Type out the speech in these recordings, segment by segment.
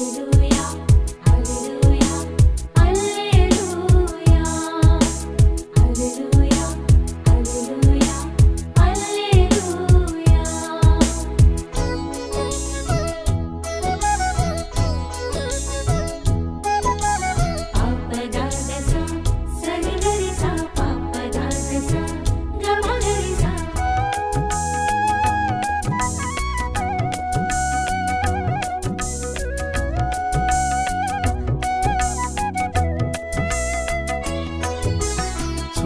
Hallelujah.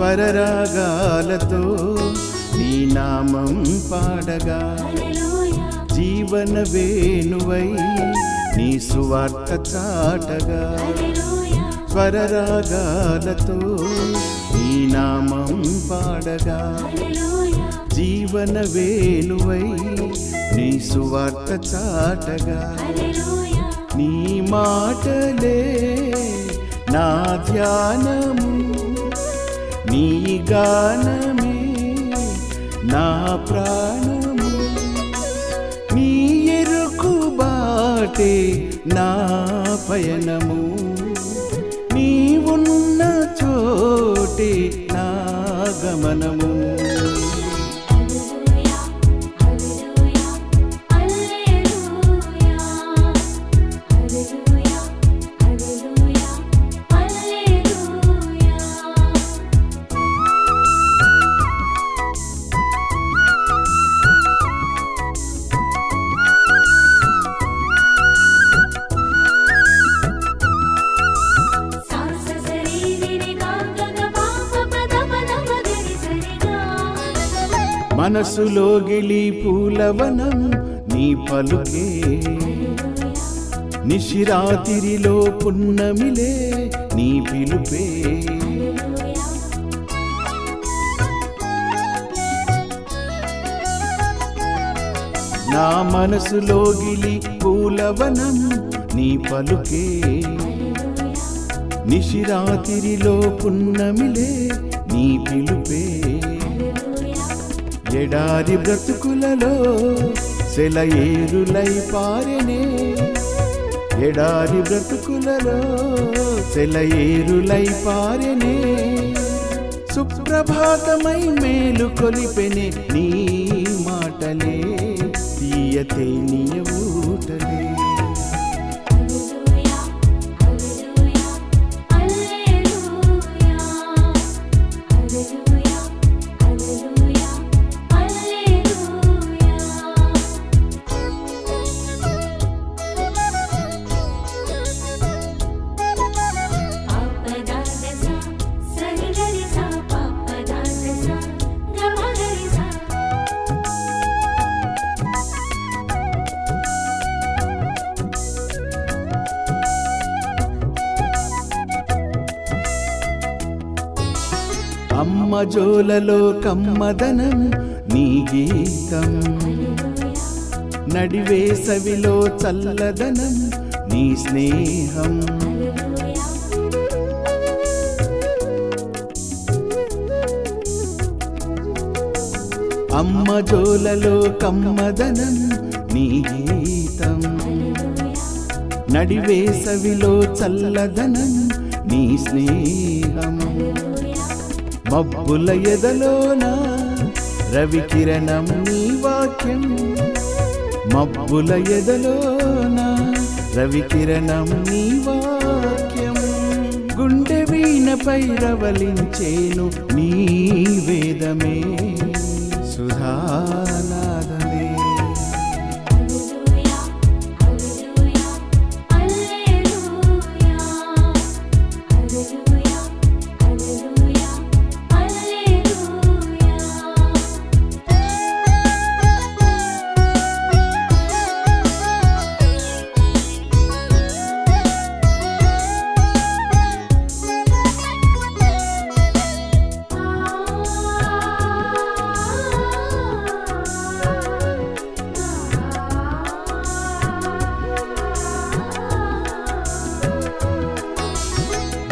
స్వరరాగాలతో నీ నామం పాడగా. జీవన వేణువై నీ సువార్త చాటగా. స్వరరాగాలతో నీ నామం పాడగా. జీవన వేణువై నీ సువార్త చాటగా. నీ మాటలే నా ధ్యానము. నీ గానమే నా ప్రాణము. నీ ఎరుకు బాటే నా పయనము. నీ ఉన్న చోటే నా గమనము. మనసులో గిలి పూలవనం నీ పలుకే. నిశిరాతిరిలో పున్నమిలే నీ పిలుపే. నా మనసులో గిలి పూలవనం నీ పలుకే. నిశిరాతిరిలో పున్నమిలే నీ పిలుపే. ఎడారి బ్రతుకులలో సెలయేరులై పారెనే. ఎడారి బ్రతుకులలో సెలయేరులై పారెనే. సుప్రభాతమై మేలు కొలిపెనే నీ అమ్మ కమ్మదనం నీ గీతం. నడివేసవిలో చల్లదనం నీ స్నేహం. అమ్మ జోలలో కమ్మదనం నీ గీతం. నడివేసవిలో చల్లదనం నీ స్నేహం. మబ్బుల ఎదలోన రవికిరణం నీ వాక్యం. మబ్బుల ఎదలోన రవికిరణం నీ వాక్యం. గుండె వీణపై రవలించేను నీ వేదమే. సుధానాదమే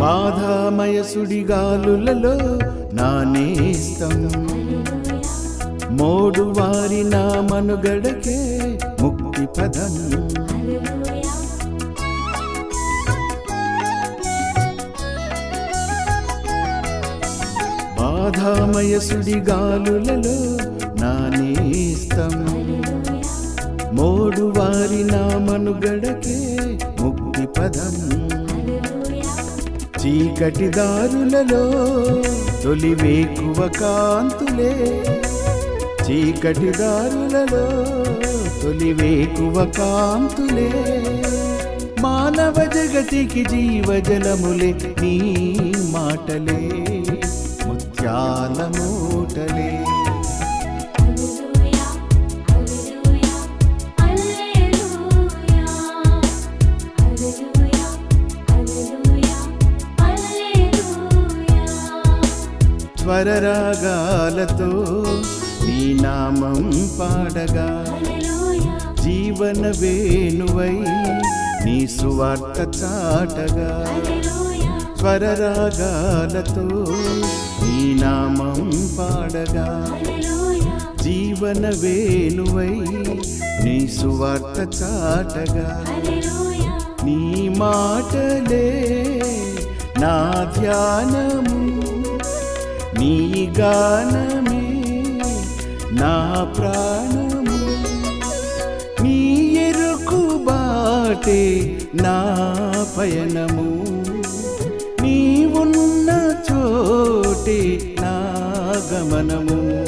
బాధామయ సుడిగాలులలో నానేస్తం మోడు వారి నా మనుగడకే ముక్తి పదం. బాధామయ సుడిగాలులలో నానేస్తం మోడు వారి నా మనుగడకే ముక్తి పదం. చీకటి దారులలో తొలి వేకువ కాంతులే చీకటి దారులలో తొలి వేకువ కాంతులే మానవ జగతికి జీవజలములే నీ మాటలే ముత్యాల మూటలే. స్వరరాగాలతో నీ నామం పాడగా. జీవన వేణువై నీ సువార్త చాటగా. స్వరరాగాలతో నీ నామం పాడగా. జీవన వేణువై నీ సువార్త చాటగా. నీ మాటలే నా ధ్యానము. నీ గానమే నా ప్రాణము. నీ ఎరుకు బాటే నా పయనము. నీ ఉన్న చోటే నా గమనము.